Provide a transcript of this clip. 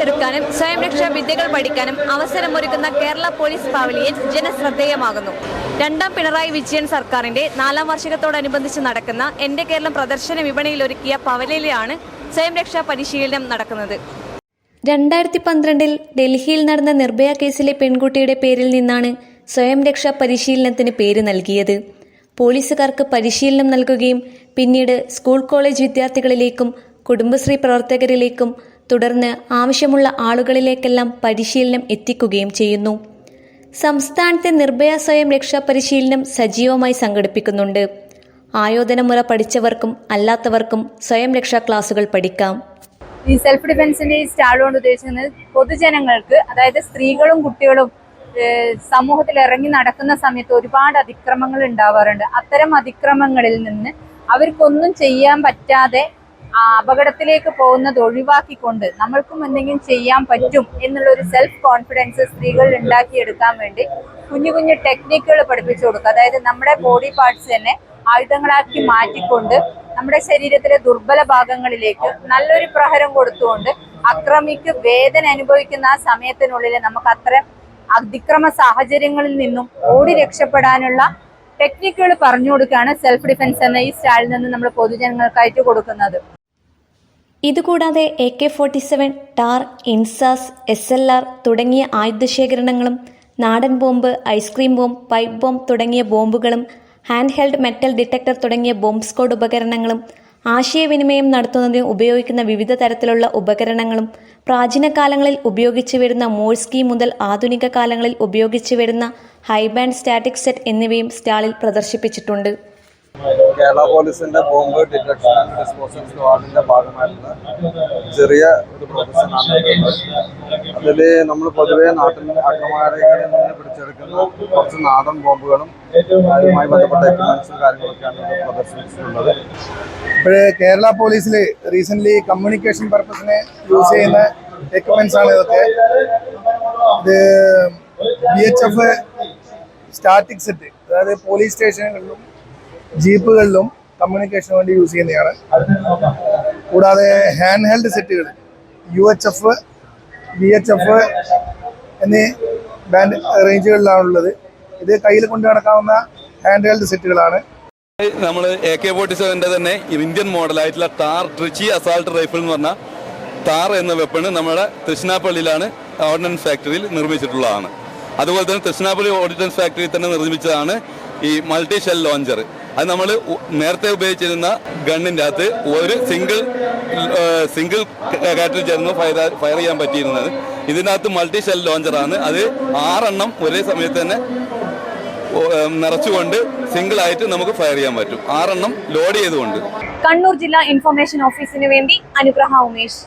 സുരക്ഷാ വിദ്യകൾ പഠിക്കാനും അവസരമൊരുക്കുന്ന കേരള പോലീസ് പവലിയൻ ജനശ്രദ്ധേയമാകുന്നു. രണ്ടാം പിണറായി വിജയൻ സർക്കാരിന്റെ നാലാം വാർഷികത്തോടനുബന്ധിച്ച് നടക്കുന്ന എന്റെ കേരളം പ്രദർശന വിപണിയിൽ ഒരുക്കിയ പവലിയിലാണ് സ്വയം രക്ഷാ പരിശീലനം നടക്കുന്നത്. രണ്ടായിരത്തി പന്ത്രണ്ടിൽ ഡൽഹിയിൽ നടന്ന നിർഭയ കേസിലെ പെൺകുട്ടിയുടെ പേരിൽ നിന്നാണ് സ്വയം രക്ഷാ പരിശീലനത്തിന് പേര് നൽകിയത്. പോലീസുകാർക്ക് പരിശീലനം നൽകുകയും പിന്നീട് സ്കൂൾ കോളേജ് വിദ്യാർത്ഥികളിലേക്കും കുടുംബശ്രീ പ്രവർത്തകരിലേക്കും തുടർന്ന് ആവശ്യമുള്ള ആളുകളിലേക്കെല്ലാം പരിശീലനം എത്തിക്കുകയും ചെയ്യുന്നു. സംസ്ഥാനത്തെ നിർഭയ സ്വയം രക്ഷാ പരിശീലനം സജീവമായി സംഘടിപ്പിക്കുന്നുണ്ട്. ആയോധനമുറ പഠിച്ചവർക്കും അല്ലാത്തവർക്കും സ്വയം രക്ഷാ ക്ലാസുകൾ പഠിക്കാം. ഈ സെൽഫ് ഡിഫൻസിന്റെ ഈ സ്റ്റാൾ കൊണ്ട് ഉദ്ദേശിക്കുന്നത് പൊതുജനങ്ങൾക്ക് അതായത് സ്ത്രീകളും കുട്ടികളും സമൂഹത്തിൽ ഇറങ്ങി നടക്കുന്ന സമയത്ത് ഒരുപാട് അതിക്രമങ്ങൾ ഉണ്ടാവാറുണ്ട്. അത്തരം അതിക്രമങ്ങളിൽ നിന്ന് അവർക്കൊന്നും ചെയ്യാൻ പറ്റാതെ അപകടത്തിലേക്ക് പോകുന്നത് ഒഴിവാക്കിക്കൊണ്ട് നമ്മൾക്കും എന്തെങ്കിലും ചെയ്യാൻ പറ്റും എന്നുള്ള ഒരു സെൽഫ് കോൺഫിഡൻസ് സ്ത്രീകളിൽ ഉണ്ടാക്കിയെടുക്കാൻ വേണ്ടി കുഞ്ഞു കുഞ്ഞു ടെക്നിക്കുകൾ പഠിപ്പിച്ചു കൊടുക്കുക. അതായത് നമ്മുടെ ബോഡി പാർട്സ് തന്നെ ആയുധങ്ങളാക്കി മാറ്റിക്കൊണ്ട് നമ്മുടെ ശരീരത്തിലെ ദുർബല ഭാഗങ്ങളിലേക്ക് നല്ലൊരു പ്രഹരം കൊടുത്തുകൊണ്ട് അക്രമിക്ക് വേദന അനുഭവിക്കുന്ന ആ സമയത്തിനുള്ളിൽ നമുക്ക് അത്തരം അതിക്രമ സാഹചര്യങ്ങളിൽ നിന്നും ഓടി രക്ഷപ്പെടാനുള്ള ടെക്നിക്കുകൾ പറഞ്ഞു കൊടുക്കുകയാണ് സെൽഫ് ഡിഫൻസ് എന്ന ഈ സ്റ്റാളിൽ നിന്ന് നമ്മൾ പൊതുജനങ്ങൾക്കായിട്ട് കൊടുക്കുന്നത്. ഇതുകൂടാതെ A K forty seven tar INSAS S L R തുടങ്ങിയ ആയുധശേഖരണങ്ങളും നാടൻ bomb ice cream bomb pipe bomb തുടങ്ങിയ ബോംബുകളും ഹാൻഡ് ഹെൽഡ് മെറ്റൽ ഡിറ്റക്ടർ തുടങ്ങിയ ബോംബ് സ്ക്വാഡ് ഉപകരണങ്ങളും ആശയവിനിമയം നടത്തുന്നതിന് ഉപയോഗിക്കുന്ന വിവിധ തരത്തിലുള്ള ഉപകരണങ്ങളും പ്രാചീന കാലങ്ങളിൽ ഉപയോഗിച്ചു വരുന്ന മോഴ്സ്കി മുതൽ ആധുനിക കാലങ്ങളിൽ ഉപയോഗിച്ചു വരുന്ന ഹൈബാൻഡ് സ്റ്റാറ്റിക് സെറ്റ് എന്നിവയും സ്റ്റാളിൽ പ്രദർശിപ്പിച്ചിട്ടുണ്ട്. കേരള പോലീസിന്റെ ബോംബ് ഡിറ്റക്ഷൻ ആൻഡ് ഡിസ്പോസൽ സ്ക്വാഡിന്റെ ഭാഗമായിട്ടുള്ള ചെറിയ ഒരു പ്രൊഫഷനാണ് അതിൽ നമ്മൾ പൊതുവെ നാട്ടിൽ അക്രമാരകളിൽ നിന്ന് പിടിച്ചെടുക്കുന്ന കുറച്ച് നാടൻ ബോംബുകളും അതുമായി ബന്ധപ്പെട്ട എക്യുപ്മെന്റ്സും കാര്യങ്ങളൊക്കെയാണ് പ്രദർശിപ്പിച്ചിട്ടുള്ളത്. ഇപ്പോഴേ കേരള പോലീസിൽ റീസെന്റ് കമ്മ്യൂണിക്കേഷൻ പർപ്പസിന് യൂസ് ചെയ്യുന്ന എക്യുപ്മെന്റ്സ് ആണ് ഇതൊക്കെ. ഇത് V H F static set അതായത് പോലീസ് സ്റ്റേഷനുകളിലും ജീപ്പുകളിലും കമ്മ്യൂണിക്കേഷൻ വേണ്ടി യൂസ് ചെയ്യുന്നതാണ്. കൂടാതെ ഹാൻഡ് ഹെൽഡ് സെറ്റുകൾ U H F V H F എന്നീ ബാൻഡ് റേഞ്ചുകളിലാണുള്ളത് ഇത് കയ്യിൽ കൊണ്ട് നടക്കാവുന്ന ഹാൻഡ് ഹെൽഡ് സെറ്റുകളാണ് നമ്മൾ എ കെ ഫോർട്ടി സെവന്റെ തന്നെ ഇന്ത്യൻ മോഡലായിട്ടുള്ള ടാർ ട്രിച്ചി അസാൾട്ട് റൈഫിൾ എന്ന് പറഞ്ഞ ടാർ എന്ന വെപ്പണ് നമ്മുടെ തൃശ്ശിനാപ്പള്ളിയിലാണ് ഓർഡിനൻസ് ഫാക്ടറിയിൽ നിർമ്മിച്ചിട്ടുള്ളതാണ്. അതുപോലെ തന്നെ തൃശ്ശിനാപ്പള്ളി ഓർഡിനൻസ് ഫാക്ടറിയിൽ തന്നെ നിർമ്മിച്ചതാണ് ഈ മൾട്ടി ഷെൽ ലോഞ്ചർ അത് നമ്മൾ നേരത്തെ ഉപയോഗിച്ചിരുന്ന ഗണ്ണിന്റെ അകത്ത് ഒരു സിംഗിൾ സിംഗിൾ കാറ്റിൽ ചേർന്ന് ഫയർ ഫയർ ചെയ്യാൻ പറ്റിയിരുന്നത്. ഇതിനകത്ത് മൾട്ടി ഷെൽ ലോഞ്ചറാണ് അത് ആറെണ്ണം ഒരേ സമയത്ത് തന്നെ നിറച്ചുകൊണ്ട് സിംഗിൾ ആയിട്ട് നമുക്ക് ഫയർ ചെയ്യാൻ പറ്റും. ആറെണ്ണം ലോഡ് ചെയ്തുകൊണ്ട്. കണ്ണൂർ ജില്ലാ ഇൻഫർമേഷൻ ഓഫീസിന് വേണ്ടി അനുഗ്രഹ ഉമേഷ്.